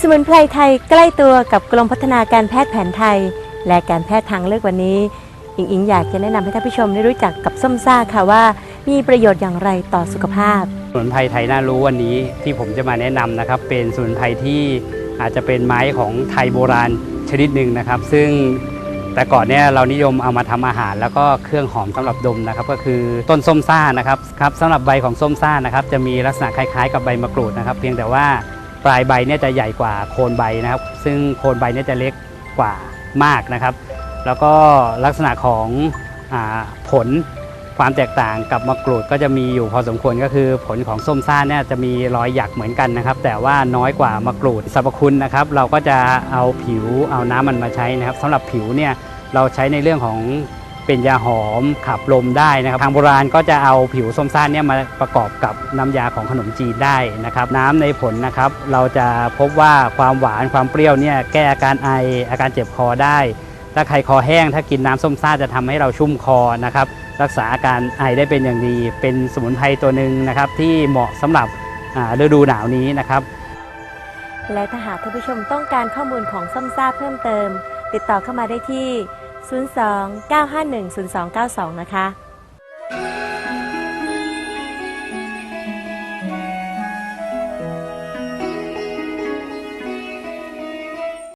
สมุนไพรไทยใกล้ตัวกับกรมพัฒนาการแพทย์แผนไทย และการแพทย์ทางเลือกวันนี้ อิงอิงอยากจะแนะนำให้ท่านผู้ชมได้รู้จักกับส้มซ่าค่ะว่า มีประโยชน์อย่างไรต่อสุขภาพ สมุนไพรไทยน่ารู้วันนี้ที่ผมจะมาแนะนำนะครับ เป็นสมุนไพรที่อาจจะเป็นไม้ของไทยโบราณชนิดหนึ่งนะครับ ซึ่งแต่ก่อนเนี่ยเรานิยมเอามาทำอาหาร แล้วก็เครื่องหอมสำหรับดมนะครับก็คือต้นส้มซ่านะครับครับสำหรับใบของส้มซ่านะครับจะมีลักษณะคล้ายๆ กับใบมะกรูดนะครับ เพียงแต่ว่า ปลายใบเนี่ยจะใหญ่กว่าโคนใบนะครับ ซึ่งโคนใบเนี่ยจะเล็กกว่ามากนะครับ แล้วก็ลักษณะของอผลความแตกต่างกับมะกรูดก็จะมีอยู่พอสมควรก็คือผลของส้มซ่าเนี่ยจะมีรอยหยักเหมือนกันนะครับ แต่ว่าน้อยกว่ามะกรูดสรรพคุณนะครับ เราก็จะเอาผิวเอาน้ำมันมาใช้นะครับสำหรับผิวเนี่ยเราใช้ในเรื่องของ เป็นยาหอมขับลมได้นะครับ ทางโบราณก็จะเอาผิวส้มซ่าเนี่ยมาประกอบกับน้ำยาของขนมจีนได้นะครับ น้ำในผลนะครับ เราจะพบว่าความหวานความเปรี้ยวเนี่ยแก้อาการไออาการเจ็บคอได้ ถ้าใครคอแห้งถ้ากินน้ำส้มซ่าจะทำให้เราชุ่มคอนะครับ รักษาอาการไอได้เป็นอย่างดี เป็นสมุนไพรตัวหนึ่งนะครับ ที่เหมาะสำหรับฤดูหนาวนี้นะครับ และถ้าหากท่านผู้ชมต้องการข้อมูลของส้มซ่าเพิ่มเติม ติดต่อเข้ามาได้ที่ 02 951 0292 นะคะ